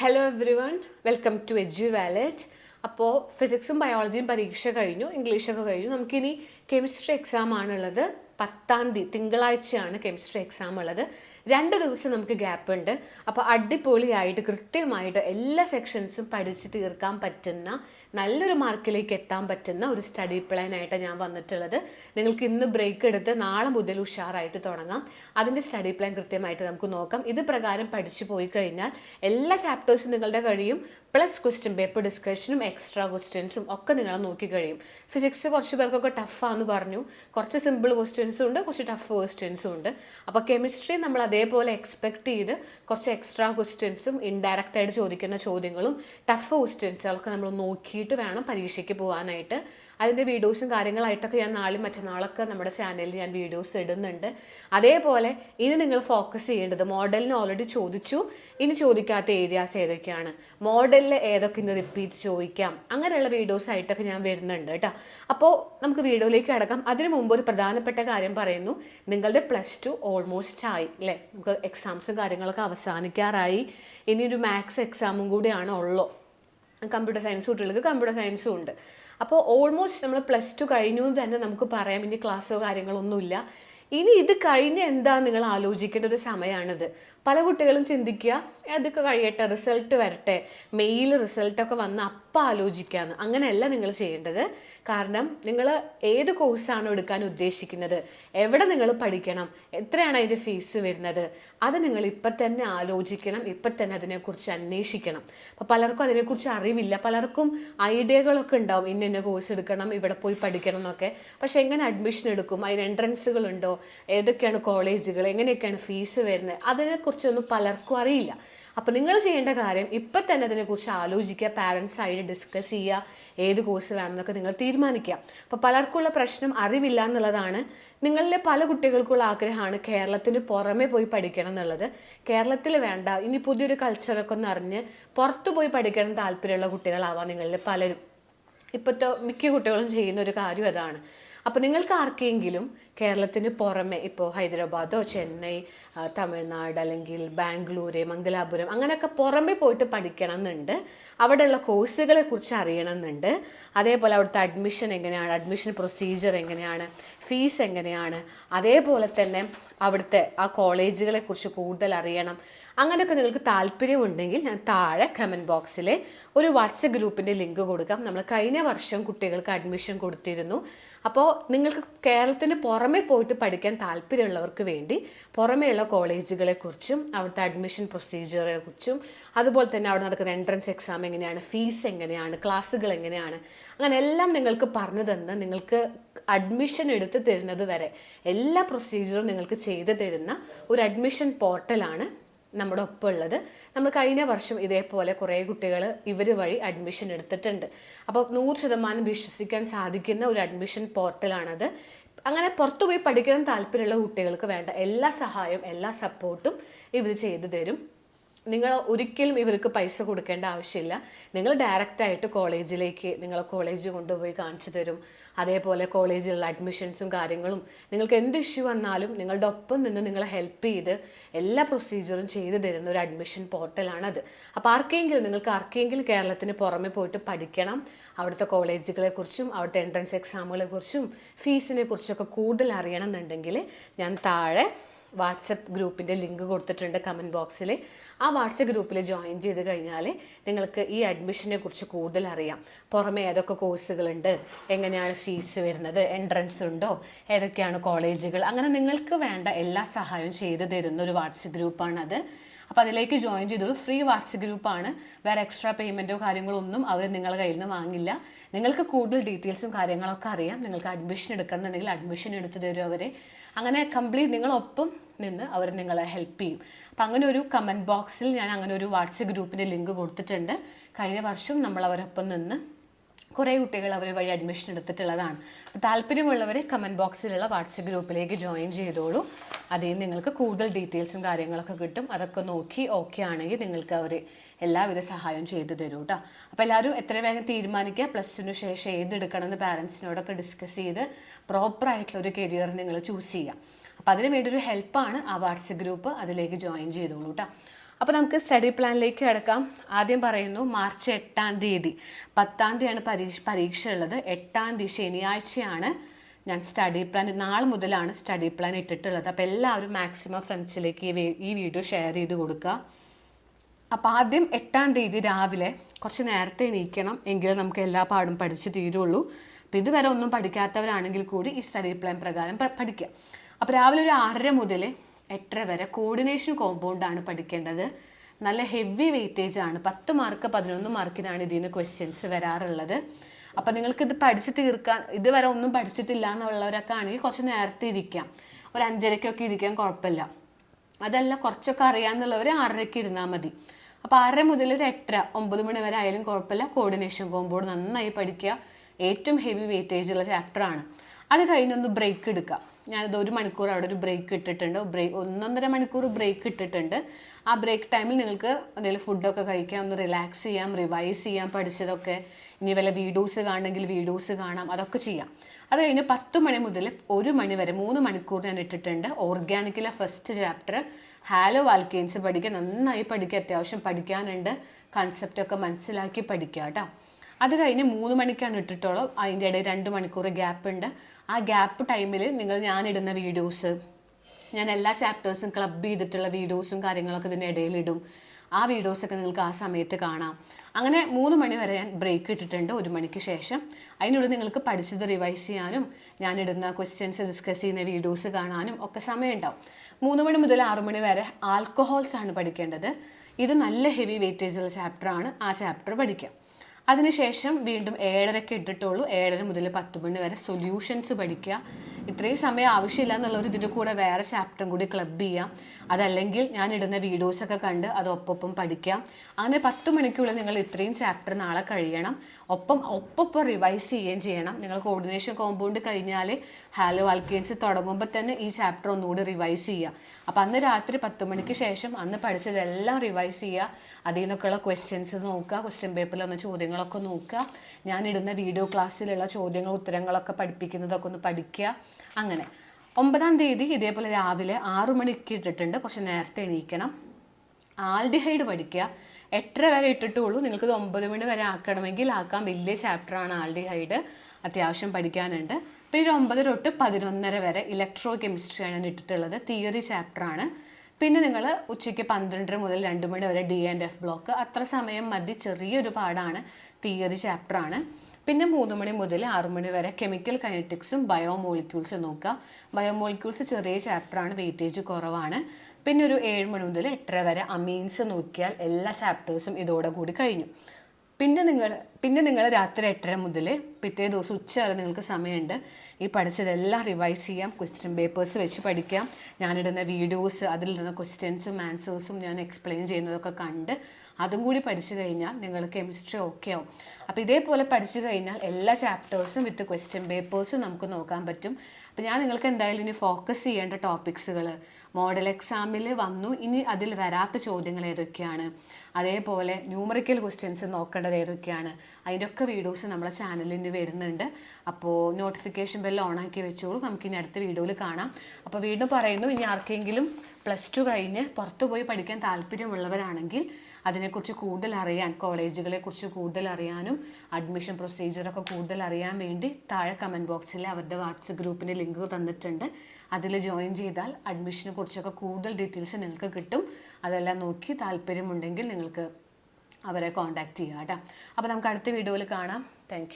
Hello everyone welcome to Edu Wallet അപ്പോൾ ഫിസിക്സും ബയോളജിയും പരീക്ഷ കഴിഞ്ഞു ഇംഗ്ലീഷൊക്കെ കഴിഞ്ഞു. നമുക്കിനി കെമിസ്ട്രി എക്സാം ആണുള്ളത്. പത്താം തീയതി തിങ്കളാഴ്ചയാണ് കെമിസ്ട്രി എക്സാം ഉള്ളത്. രണ്ട് ദിവസം നമുക്ക് ഗ്യാപ്പ് ഉണ്ട്. അപ്പോൾ അടിപൊളിയായിട്ട് കൃത്യമായിട്ട് എല്ലാ സെക്ഷൻസും പഠിച്ച് തീർക്കാൻ പറ്റുന്ന നല്ലൊരു മാർക്കിലേക്ക് എത്താൻ പറ്റുന്ന ഒരു സ്റ്റഡി പ്ലാൻ ആയിട്ട് ഞാൻ വന്നിട്ടുള്ളത്. നിങ്ങൾക്ക് ഇന്ന് ബ്രേക്ക് എടുത്ത് നാളെ മുതൽ ഉഷാറായിട്ട് തുടങ്ങാം. അതിന്റെ സ്റ്റഡി പ്ലാൻ കൃത്യമായിട്ട് നമുക്ക് നോക്കാം. ഇത് പ്രകാരം പഠിച്ചു പോയി കഴിഞ്ഞാൽ എല്ലാ ചാപ്റ്റേഴ്സും നിങ്ങളുടെ കഴിയും. പ്ലസ് ക്വസ്റ്റ്യൻ പേപ്പർ ഡിസ്കഷനും എക്സ്ട്രാ ക്വസ്റ്റ്യൻസും ഒക്കെ നിങ്ങൾ നോക്കി കഴിയും. ഫിസിക്സ് കുറച്ച് പേർക്കൊക്കെ ടഫാന്ന് പറഞ്ഞു. കുറച്ച് സിമ്പിൾ ക്വസ്റ്റ്യൻസും ഉണ്ട് കുറച്ച് ടഫ് ക്വസ്റ്റ്യൻസും ഉണ്ട്. അപ്പോൾ കെമിസ്ട്രി നമ്മൾ അതേപോലെ എക്സ്പെക്ട് ചെയ്ത് കുറച്ച് എക്സ്ട്രാ ക്വസ്റ്റ്യൻസും ഇൻഡയറക്റ്റ് ആയിട്ട് ചോദിക്കുന്ന ചോദ്യങ്ങളും ടഫ് ക്വസ്റ്റ്യൻസുകളൊക്കെ നമ്മൾ നോക്കിയിട്ട് വേണം പരീക്ഷയ്ക്ക് പോകാനായിട്ട് അതിന്റെ വീഡിയോസും കാര്യങ്ങളായിട്ടൊക്കെ ഞാൻ നാളെയും മറ്റന്നാളൊക്കെ നമ്മുടെ ചാനലിൽ ഞാൻ വീഡിയോസ് ഇടുന്നുണ്ട്. അതേപോലെ ഇനി നിങ്ങൾ ഫോക്കസ് ചെയ്യേണ്ടത് മോഡലിന് ഓൾറെഡി ചോദിച്ചു. ഇനി ചോദിക്കാത്ത ഏരിയാസ് ഏതൊക്കെയാണ്? മോഡലിൽ ഏതൊക്കെ ഇനി റിപ്പീറ്റ് ചോദിക്കാം. അങ്ങനെയുള്ള വീഡിയോസ് ആയിട്ടൊക്കെ ഞാൻ വരുന്നുണ്ട് കേട്ടോ. അപ്പോൾ നമുക്ക് വീഡിയോയിലേക്ക് കിടക്കാം. അതിനു മുമ്പ് ഒരു പ്രധാനപ്പെട്ട കാര്യം പറയുന്നു. നിങ്ങളുടെ പ്ലസ് ടു ഓൾമോസ്റ്റ് ആയി അല്ലേ നമുക്ക് എക്സാംസും കാര്യങ്ങളൊക്കെ അവസാനിക്കാറായി. ഇനി ഒരു മാത്സ് എക്സാമും കൂടിയാണ് ഉള്ളൂ. കമ്പ്യൂട്ടർ സയൻസ് കുട്ടികൾക്ക് കമ്പ്യൂട്ടർ സയൻസും ഉണ്ട്. അപ്പോൾ ഓൾമോസ്റ്റ് നമ്മൾ പ്ലസ് ടു കഴിഞ്ഞു എന്ന് തന്നെ നമുക്ക് പറയാം. ഇനി ക്ലാസ്സോ കാര്യങ്ങളൊന്നുമില്ല. ഇനി ഇത് കഴിഞ്ഞ് എന്താ നിങ്ങൾ ആലോചിക്കേണ്ട ഒരു സമയമാണിത് പല കുട്ടികളും ചിന്തിക്കുക അതൊക്കെ കഴിയട്ടെ റിസൾട്ട് വരട്ടെ. മെയിൽ റിസൾട്ടൊക്കെ വന്ന് അപ്പം ആലോചിക്കാമെന്ന് അങ്ങനെയല്ല നിങ്ങൾ ചെയ്യേണ്ടത്. കാരണം നിങ്ങൾ ഏത് കോഴ്സാണ് എടുക്കാൻ ഉദ്ദേശിക്കുന്നത്? എവിടെ നിങ്ങൾ പഠിക്കണം? എത്രയാണ് അതിന്റെ ഫീസ് വരുന്നത്? അത് നിങ്ങൾ ഇപ്പം തന്നെ ആലോചിക്കണം ഇപ്പം തന്നെ അതിനെക്കുറിച്ച് അന്വേഷിക്കണം. അപ്പോൾ പലർക്കും അതിനെക്കുറിച്ച് അറിവില്ല. പലർക്കും ഐഡിയകളൊക്കെ ഉണ്ടാവും. ഇന്ന ഇന്ന കോഴ്സ് എടുക്കണം ഇവിടെ പോയി പഠിക്കണം എന്നൊക്കെ. പക്ഷെ എങ്ങനെ അഡ്മിഷൻ എടുക്കും? അതിന് എൻട്രൻസുകൾ ഉണ്ടോ? ഏതൊക്കെയാണ് കോളേജുകൾ എങ്ങനെയൊക്കെയാണ് ഫീസ് വരുന്നത്? അതിനെക്കുറിച്ചൊന്നും പലർക്കും അറിയില്ല. അപ്പോൾ നിങ്ങൾ ചെയ്യേണ്ട കാര്യം ഇപ്പം തന്നെ അതിനെക്കുറിച്ച് ആലോചിക്കുക പാരൻസ് ആയിട്ട് ഡിസ്കസ് ചെയ്യുക ഏത് കോഴ്സ് വേണമെന്നൊക്കെ നിങ്ങൾ തീരുമാനിക്കുക. അപ്പോൾ പലർക്കുള്ള പ്രശ്നം അറിവില്ല എന്നുള്ളതാണ്. നിങ്ങളിലെ പല കുട്ടികൾക്കുള്ള ആഗ്രഹമാണ് കേരളത്തിന് പുറമെ പോയി പഠിക്കണം എന്നുള്ളത്. കേരളത്തിൽ വേണ്ട ഇനി പുതിയൊരു കൾച്ചറൊക്കെ ഒന്ന് അറിഞ്ഞ് പുറത്തു പോയി പഠിക്കണം താല്പര്യമുള്ള കുട്ടികളാവാം നിങ്ങളിൽ പലരും. ഇപ്പോഴത്തെ മിക്ക കുട്ടികളും ചെയ്യുന്ന ഒരു കാര്യം അതാണ്. അപ്പോൾ നിങ്ങൾക്ക് ആർക്കെങ്കിലും കേരളത്തിന് പുറമെ ഇപ്പോൾ ഹൈദരാബാദോ ചെന്നൈ തമിഴ്നാട് അല്ലെങ്കിൽ ബാംഗ്ലൂര് മംഗലാപുരം അങ്ങനെയൊക്കെ പുറമെ പോയിട്ട് പഠിക്കണം എന്നുണ്ട് അവിടെയുള്ള കോഴ്സുകളെ കുറിച്ച് അറിയണം എന്നുണ്ട് അതേപോലെ അവിടുത്തെ അഡ്മിഷൻ എങ്ങനെയാണ് അഡ്മിഷൻ പ്രൊസീജിയർ എങ്ങനെയാണ് ഫീസ് എങ്ങനെയാണ്? അതേപോലെ തന്നെ അവിടുത്തെ ആ കോളേജുകളെ കുറിച്ച് കൂടുതൽ അറിയണം. അങ്ങനെയൊക്കെ നിങ്ങൾക്ക് താല്പര്യമുണ്ടെങ്കിൽ ഞാൻ താഴെ കമന്റ് ബോക്സിൽ ഒരു വാട്സപ്പ് ഗ്രൂപ്പിന്റെ ലിങ്ക് കൊടുക്കാം. നമ്മൾ കഴിഞ്ഞ വർഷം കുട്ടികൾക്ക് അഡ്മിഷൻ കൊടുത്തിരുന്നു. അപ്പോൾ നിങ്ങൾക്ക് കേരളത്തിന് പുറമെ പോയിട്ട് പഠിക്കാൻ താല്പര്യമുള്ളവർക്ക് വേണ്ടി പുറമെയുള്ള കോളേജുകളെക്കുറിച്ചും അവിടുത്തെ അഡ്മിഷൻ പ്രൊസീജിയറെ കുറിച്ചും അതുപോലെ തന്നെ അവിടെ നടക്കുന്ന എൻട്രൻസ് എക്സാം എങ്ങനെയാണ് ഫീസ് എങ്ങനെയാണ് ക്ലാസ്സുകൾ എങ്ങനെയാണ് അങ്ങനെ എല്ലാം നിങ്ങൾക്ക് പറഞ്ഞു തന്ന് നിങ്ങൾക്ക് അഡ്മിഷൻ എടുത്ത് തരുന്നത് വരെ എല്ലാ പ്രൊസീജിയറും നിങ്ങൾക്ക് ചെയ്തു തരുന്ന ഒരു അഡ്മിഷൻ പോർട്ടലാണ് നമ്മുടെ ഒപ്പം ഉള്ളത് നമ്മൾ കഴിഞ്ഞ വർഷം ഇതേപോലെ കുറേ കുട്ടികൾ ഇവർ വഴി അഡ്മിഷൻ എടുത്തിട്ടുണ്ട്. അപ്പോൾ നൂറ് ശതമാനം വിശ്വസിക്കാൻ സാധിക്കുന്ന ഒരു അഡ്മിഷൻ പോർട്ടലാണത്. അങ്ങനെ പുറത്തുപോയി പഠിക്കാൻ താല്പര്യമുള്ള കുട്ടികൾക്ക് വേണ്ട എല്ലാ സഹായവും എല്ലാ സപ്പോർട്ടും ഇവർ ചെയ്തു തരും. നിങ്ങൾ ഒരിക്കലും ഇവർക്ക് പൈസ കൊടുക്കേണ്ട ആവശ്യമില്ല. നിങ്ങൾ ഡയറക്റ്റായിട്ട് കോളേജിലേക്ക് നിങ്ങൾ കോളേജ് കൊണ്ടുപോയി കാണിച്ചു തരും. അതേപോലെ കോളേജിലുള്ള അഡ്മിഷൻസും കാര്യങ്ങളും. നിങ്ങൾക്ക് എന്ത് ഇഷ്യൂ വന്നാലും നിങ്ങളുടെ ഒപ്പം നിന്ന് നിങ്ങളെ ഹെൽപ്പ് ചെയ്ത് എല്ലാ പ്രൊസീജിയറും ചെയ്തു തരുന്ന ഒരു അഡ്മിഷൻ പോർട്ടലാണത് അപ്പോൾ ആർക്കെങ്കിലും നിങ്ങൾക്ക് ആർക്കെങ്കിലും കേരളത്തിന് പുറമെ പോയിട്ട് പഠിക്കണം. അവിടുത്തെ കോളേജുകളെ കുറിച്ചും അവിടുത്തെ എൻട്രൻസ് എക്സാമുകളെ കുറിച്ചും ഫീസിനെ കുറിച്ചൊക്കെ കൂടുതൽ അറിയണം എന്നുണ്ടെങ്കിൽ ഞാൻ താഴെ വാട്സപ്പ് ഗ്രൂപ്പിന്റെ ലിങ്ക് കൊടുത്തിട്ടുണ്ട് കമന്റ് ബോക്സിൽ ആ വാട്സപ്പ് ഗ്രൂപ്പിൽ ജോയിൻ ചെയ്ത് കഴിഞ്ഞാൽ നിങ്ങൾക്ക് ഈ അഡ്മിഷനെ കുറിച്ച് കൂടുതൽ അറിയാം. പുറമെ ഏതൊക്കെ കോഴ്സുകളുണ്ട് എങ്ങനെയാണ് ഫീസ് വരുന്നത് എൻട്രൻസ് ഉണ്ടോ ഏതൊക്കെയാണ് കോളേജുകൾ അങ്ങനെ നിങ്ങൾക്ക് വേണ്ട എല്ലാ സഹായവും ചെയ്തു തരുന്ന ഒരു വാട്സപ്പ് ഗ്രൂപ്പാണത്. അപ്പോൾ അതിലേക്ക് ജോയിൻ ചെയ്തോളൂ ഫ്രീ വാട്സപ്പ് ഗ്രൂപ്പാണ്. വേറെ എക്സ്ട്രാ പേയ്മെന്റോ കാര്യങ്ങളോ ഒന്നും അവർ നിങ്ങളുടെ കയ്യിൽ നിന്ന് വാങ്ങില്ല. നിങ്ങൾക്ക് കൂടുതൽ ഡീറ്റെയിൽസും കാര്യങ്ങളൊക്കെ അറിയാം. നിങ്ങൾക്ക് അഡ്മിഷൻ എടുക്കണമെന്നുണ്ടെങ്കിൽ അഡ്മിഷൻ എടുത്തു തരും അവർ അങ്ങനെ കംപ്ലീറ്റ് നിങ്ങളൊപ്പം നിന്ന് അവർ നിങ്ങളെ ഹെൽപ്പ് ചെയ്യും. അപ്പം അങ്ങനെ ഒരു കമന്റ് ബോക്സിൽ ഞാൻ അങ്ങനെ ഒരു വാട്സപ്പ് ഗ്രൂപ്പിന്റെ ലിങ്ക് കൊടുത്തിട്ടുണ്ട്. കഴിഞ്ഞ വർഷം നമ്മൾ അവരൊപ്പം നിന്ന് കുറേ കുട്ടികൾ അവർ വഴി അഡ്മിഷൻ എടുത്തിട്ടുള്ളതാണ്. താല്പര്യമുള്ളവർ കമന്റ് ബോക്സിലുള്ള വാട്സപ്പ് ഗ്രൂപ്പിലേക്ക് ജോയിൻ ചെയ്തോളൂ. അതിൽ നിങ്ങൾക്ക് കൂടുതൽ ഡീറ്റെയിൽസും കാര്യങ്ങളൊക്കെ കിട്ടും. അതൊക്കെ നോക്കി ഓക്കെ ആണെങ്കിൽ നിങ്ങൾക്ക് അവർ എല്ലാവിധ സഹായവും ചെയ്തു തരും കേട്ടോ അപ്പോൾ എല്ലാവരും എത്ര വേഗം തീരുമാനിക്കുക? പ്ലസ് ടുന് ശേഷം ഏതെടുക്കണം എന്ന് പാരൻസിനോടൊക്കെ ഡിസ്കസ് ചെയ്ത് പ്രോപ്പറായിട്ടുള്ള ഒരു കരിയർ നിങ്ങൾ ചൂസ് ചെയ്യുക. അപ്പോൾ അതിന് വേണ്ടി ഒരു ഹെൽപ്പാണ് ആ വാട്സപ്പ് ഗ്രൂപ്പ് അതിലേക്ക് ജോയിൻ ചെയ്തോളൂ കേട്ടോ അപ്പോൾ നമുക്ക് സ്റ്റഡി പ്ലാനിലേക്ക് കിടക്കാം. ആദ്യം പറയുന്നു മാർച്ച് എട്ടാം തീയതി. പത്താം തീയതിയാണ് പരീക്ഷ പരീക്ഷ ഉള്ളത്. എട്ടാം തീയതി ശനിയാഴ്ചയാണ് ഞാൻ സ്റ്റഡി പ്ലാൻ നാളെ മുതലാണ് സ്റ്റഡി പ്ലാൻ ഇട്ടിട്ടുള്ളത്. അപ്പോൾ എല്ലാവരും മാക്സിമം ഫ്രണ്ട്സിലേക്ക് ഈ വീഡിയോ ഷെയർ ചെയ്ത് കൊടുക്കുക. അപ്പോൾ ആദ്യം എട്ടാം തീയതി രാവിലെ കുറച്ച് നേരത്തെ എണീക്കണം എങ്കിലേ നമുക്ക് എല്ലാ പാടും പഠിച്ച് തീരുള്ളൂ. അപ്പോൾ ഇതുവരെ ഒന്നും പഠിക്കാത്തവരാണെങ്കിൽ കൂടി ഈ സ്റ്റഡി പ്ലാൻ പ്രകാരം പഠിക്കുക അപ്പോൾ രാവിലെ ഒരു ആറര മുതൽ എട്ടര വരെ കോർഡിനേഷൻ കോമ്പൗണ്ടാണ് പഠിക്കേണ്ടത്. നല്ല ഹെവി വെയിറ്റേജ് ആണ്. പത്ത് മാർക്ക് പതിനൊന്ന് മാർക്കിനാണ് ഇതിൽ നിന്ന് ക്വസ്റ്റ്യൻസ് വരാറുള്ളത്. അപ്പോൾ നിങ്ങൾക്ക് ഇത് പഠിച്ച് തീർക്കാൻ ഇതുവരെ ഒന്നും പഠിച്ചിട്ടില്ല എന്നുള്ളവരൊക്കെ ആണെങ്കിൽ കുറച്ച് നേരത്തെ ഇരിക്കാം. ഒരു അഞ്ചരയ്ക്കൊക്കെ ഇരിക്കാൻ കുഴപ്പമില്ല. അതല്ല കുറച്ചൊക്കെ അറിയാമെന്നുള്ളവർ ആറരയ്ക്ക് ഇരുന്നാൽ മതി. അപ്പോൾ ആറര മുതൽ ഒരു എട്ടര ഒമ്പത് മണി വരെ ആയാലും കുഴപ്പമില്ല. കോർഡിനേഷൻ കോമ്പോഡ് നന്നായി പഠിക്കുക. ഏറ്റവും ഹെവി വെയിറ്റേജ് ഉള്ള ചാപ്റ്ററാണ് അത് കഴിഞ്ഞൊന്ന് ബ്രേക്ക് എടുക്കുക. ഞാനത് ഒരു മണിക്കൂർ അവിടെ ഒരു ബ്രേക്ക് ഇട്ടിട്ടുണ്ട്. ബ്രേക്ക് ഒന്നൊന്നര മണിക്കൂർ ബ്രേക്ക് ഇട്ടിട്ടുണ്ട്. ആ ബ്രേക്ക് ടൈമിൽ നിങ്ങൾക്ക് എന്തെങ്കിലും ഫുഡൊക്കെ കഴിക്കാം ഒന്ന് റിലാക്സ് ചെയ്യാം റിവൈസ് ചെയ്യാം പഠിച്ചതൊക്കെ. ഇനി വല്ല വീഡിയോസ് കാണണമെങ്കിൽ വീഡിയോസ് കാണാം അതൊക്കെ ചെയ്യാം. അത് കഴിഞ്ഞ് പത്ത് മണി മുതൽ ഒരു മണി വരെ മൂന്ന് മണിക്കൂർ ഞാൻ ഇട്ടിട്ടുണ്ട്. ഓർഗാനിക്കിലെ ഫസ്റ്റ് ചാപ്റ്റർ ഹാലോ വാൽക്കെയിൻസ് പഠിക്കുക നന്നായി പഠിക്കുക അത്യാവശ്യം പഠിക്കാനുണ്ട്. കൺസെപ്റ്റൊക്കെ മനസ്സിലാക്കി പഠിക്കുക കേട്ടോ അത് കഴിഞ്ഞ് മൂന്ന് മണിക്കാണ് ഇട്ടിട്ടുള്ളൂ അതിന്റെ ഇടയിൽ രണ്ട് മണിക്കൂർ ഗ്യാപ്പ് ഉണ്ട്. ആ ഗ്യാപ്പ് ടൈമിൽ നിങ്ങൾ ഞാനിടുന്ന വീഡിയോസ് ഞാൻ എല്ലാ ചാപ്റ്റേഴ്സും ക്ലബ് ചെയ്തിട്ടുള്ള വീഡിയോസും കാര്യങ്ങളൊക്കെ ഇതിന്റെ ഇടയിലിടും ആ വീഡിയോസൊക്കെ നിങ്ങൾക്ക് ആ സമയത്ത് കാണാം. അങ്ങനെ മൂന്ന് മണി വരെ ഞാൻ ബ്രേക്ക് ഇട്ടിട്ടുണ്ട്. ഒരു മണിക്ക് ശേഷം അതിനുള്ളിൽ നിങ്ങൾക്ക് പഠിച്ചത് റിവൈസ് ചെയ്യാനും ഞാനിടുന്ന ക്വസ്റ്റ്യൻസ് ഡിസ്കസ് ചെയ്യുന്ന വീഡിയോസ് കാണാനും ഒക്കെ സമയമുണ്ടാവും മൂന്ന് മണി മുതൽ ആറു മണി വരെ ആൽക്കഹോൾസ് ആണ് പഠിക്കേണ്ടത്. ഇത് നല്ല ഹെവി വെയിറ്റേജുള്ള ചാപ്റ്ററാണ് ആ ചാപ്റ്റർ പഠിക്കാം. അതിനുശേഷം വീണ്ടും ഏഴരയ്ക്ക് ഇട്ടിട്ടുള്ളൂ. ഏഴര മുതൽ പത്ത് മണി വരെ സൊല്യൂഷൻസ് പഠിക്കുക. ഇത്രയും സമയം ആവശ്യമില്ല എന്നുള്ളവർ ഇതിന്റെ കൂടെ വേറെ ചാപ്റ്ററും കൂടി ക്ലബ് ചെയ്യാം. അതല്ലെങ്കിൽ ഞാൻ ഇടുന്ന വീഡിയോസൊക്കെ കണ്ട് അത് ഒപ്പം പഠിക്കാം. അങ്ങനെ പത്ത് മണിക്കുള്ളിൽ നിങ്ങൾ ഇത്രയും ചാപ്റ്റർ നാളെ കഴിയണം. ഒപ്പം ഒപ്പം റിവൈസ് ചെയ്യുകയും ചെയ്യണം. നിങ്ങൾ കോർഡിനേഷൻ കോമ്പൗണ്ട് കഴിഞ്ഞാൽ ഹാലോ ആൽക്കിയൻസ് തുടങ്ങുമ്പോൾ തന്നെ ഈ ചാപ്റ്റർ ഒന്നുകൂടി റിവൈസ് ചെയ്യുക. അപ്പോൾ അന്ന് രാത്രി പത്ത് മണിക്ക് ശേഷം അന്ന് പഠിച്ചതെല്ലാം റിവൈസ് ചെയ്യുക. അതിൽ നിന്നൊക്കെയുള്ള ക്വസ്റ്റ്യൻസ് നോക്കുക ക്വസ്റ്റ്യൻ പേപ്പറിൽ വന്ന ചോദ്യങ്ങളൊക്കെ നോക്കുക. ഞാൻ ഇടുന്ന വീഡിയോ ക്ലാസ്സിലുള്ള ചോദ്യങ്ങൾ ഉത്തരങ്ങളൊക്കെ പഠിപ്പിക്കുന്നതൊക്കെ ഒന്ന് പഠിക്കുക. അങ്ങനെ. ഒമ്പതാം തീയതി ഇതേപോലെ രാവിലെ ആറു മണിക്ക് ഇട്ടിട്ടുണ്ട്. കുറച്ച് നേരത്തെ എണീക്കണം. ആൽഡിഹൈഡ് പഠിക്കുക. എട്ടര വരെ ഇട്ടിട്ടുള്ളൂ. നിങ്ങൾക്കിത് ഒമ്പത് മണി വരെ ആക്കണമെങ്കിൽ ആക്കാം. വലിയ ചാപ്റ്ററാണ് ആൽഡിഹൈഡ് അത്യാവശ്യം പഠിക്കാനുണ്ട്. പിന്നെ ഒരു ഒമ്പത് തൊട്ട് പതിനൊന്നര വരെ ഇലക്ട്രോ കെമിസ്ട്രിയാണ് ഞാൻ ഇട്ടിട്ടുള്ളത്. തിയറി ചാപ്റ്ററാണ് പിന്നെ നിങ്ങൾ ഉച്ചയ്ക്ക് പന്ത്രണ്ടര മുതൽ രണ്ട് മണി വരെ ഡി ആൻഡ് എഫ് ബ്ലോക്ക് അത്ര സമയം മതി. ചെറിയൊരു പാടാണ് തിയറി ചാപ്റ്ററാണ് പിന്നെ മൂന്ന് മണി മുതൽ ആറു മണി വരെ കെമിക്കൽ കൈനറ്റിക്സും ബയോമോളിക്യൂൾസും നോക്കുക. ബയോമോളിക്യൂൾസ് ചെറിയ ചാപ്റ്ററാണ് വെയിറ്റേജ് കുറവാണ്. പിന്നെ ഒരു ഏഴ് മണി മുതൽ എട്ടര വരെ അമീൻസ് നോക്കിയാൽ എല്ലാ ചാപ്റ്റേഴ്സും ഇതോടെ കൂടി കഴിഞ്ഞു. പിന്നെ നിങ്ങൾ പിന്നെ നിങ്ങൾ രാത്രി എട്ടര മുതൽ പിറ്റേ ദിവസം ഉച്ച വരെ നിങ്ങൾക്ക് സമയമുണ്ട്. ഈ പഠിച്ചതെല്ലാം റിവൈസ് ചെയ്യാം ക്വസ്റ്റ്യൻ പേപ്പേഴ്സ് വെച്ച് പഠിക്കാം. ഞാനിടുന്ന വീഡിയോസ് അതിലിടുന്ന ക്വസ്റ്റ്യൻസും ആൻസേഴ്സും ഞാൻ എക്സ്പ്ലെയിൻ ചെയ്യുന്നതൊക്കെ കണ്ട് അതും കൂടി പഠിച്ചു കഴിഞ്ഞാൽ നിങ്ങൾ കെമിസ്ട്രി ഓക്കെ ആവും. അപ്പോൾ ഇതേപോലെ പഠിച്ചു കഴിഞ്ഞാൽ എല്ലാ ചാപ്റ്റേഴ്സും വിത്ത് ക്വസ്റ്റ്യൻ പേപ്പേഴ്സും നമുക്ക് നോക്കാൻ പറ്റും. അപ്പോൾ ഞാൻ നിങ്ങൾക്ക് എന്തായാലും ഇനി ഫോക്കസ് ചെയ്യേണ്ട ടോപ്പിക്സുകൾ മോഡൽ എക്സാമിൽ വന്നു. ഇനി അതിൽ വരാത്ത ചോദ്യങ്ങൾ ഏതൊക്കെയാണ്? അതേപോലെ ന്യൂമറിക്കൽ ക്വസ്റ്റ്യൻസ് നോക്കേണ്ടത് ഏതൊക്കെയാണ്? അതിന്റെ ഒക്കെ വീഡിയോസ് നമ്മുടെ ചാനലിൽ ഇനി വരുന്നുണ്ട്. അപ്പോൾ നോട്ടിഫിക്കേഷൻ ബെൽ ആക്കി വെച്ചോളൂ. നമുക്ക് ഇനി അടുത്ത വീഡിയോയിൽ കാണാം. അപ്പോൾ വീണ്ടും പറയുന്നു ഇനി ആർക്കെങ്കിലും പ്ലസ് ടു കഴിഞ്ഞ് പുറത്തു പോയി പഠിക്കാൻ താല്പര്യമുള്ളവരാണെങ്കിൽ അതിനെക്കുറിച്ച് കൂടുതൽ അറിയാൻ കോളേജുകളെ കുറിച്ച് കൂടുതൽ അറിയാനും അഡ്മിഷൻ പ്രൊസീജിയറൊക്കെ കൂടുതൽ അറിയാൻ വേണ്ടി താഴെ കമന്റ് ബോക്സിൽ അവരുടെ വാട്സപ്പ് ഗ്രൂപ്പിന്റെ ലിങ്ക് തന്നിട്ടുണ്ട്. അതിൽ ജോയിൻ ചെയ്താൽ അഡ്മിഷനെ കുറിച്ചൊക്കെ കൂടുതൽ ഡീറ്റെയിൽസ് നിങ്ങൾക്ക് കിട്ടും. അതെല്ലാം നോക്കി താല്പര്യമുണ്ടെങ്കിൽ നിങ്ങൾക്ക് അവരെ കോൺടാക്റ്റ് ചെയ്യാം കേട്ടോ. അപ്പോൾ നമുക്ക് അടുത്ത വീഡിയോയിൽ കാണാം. താങ്ക്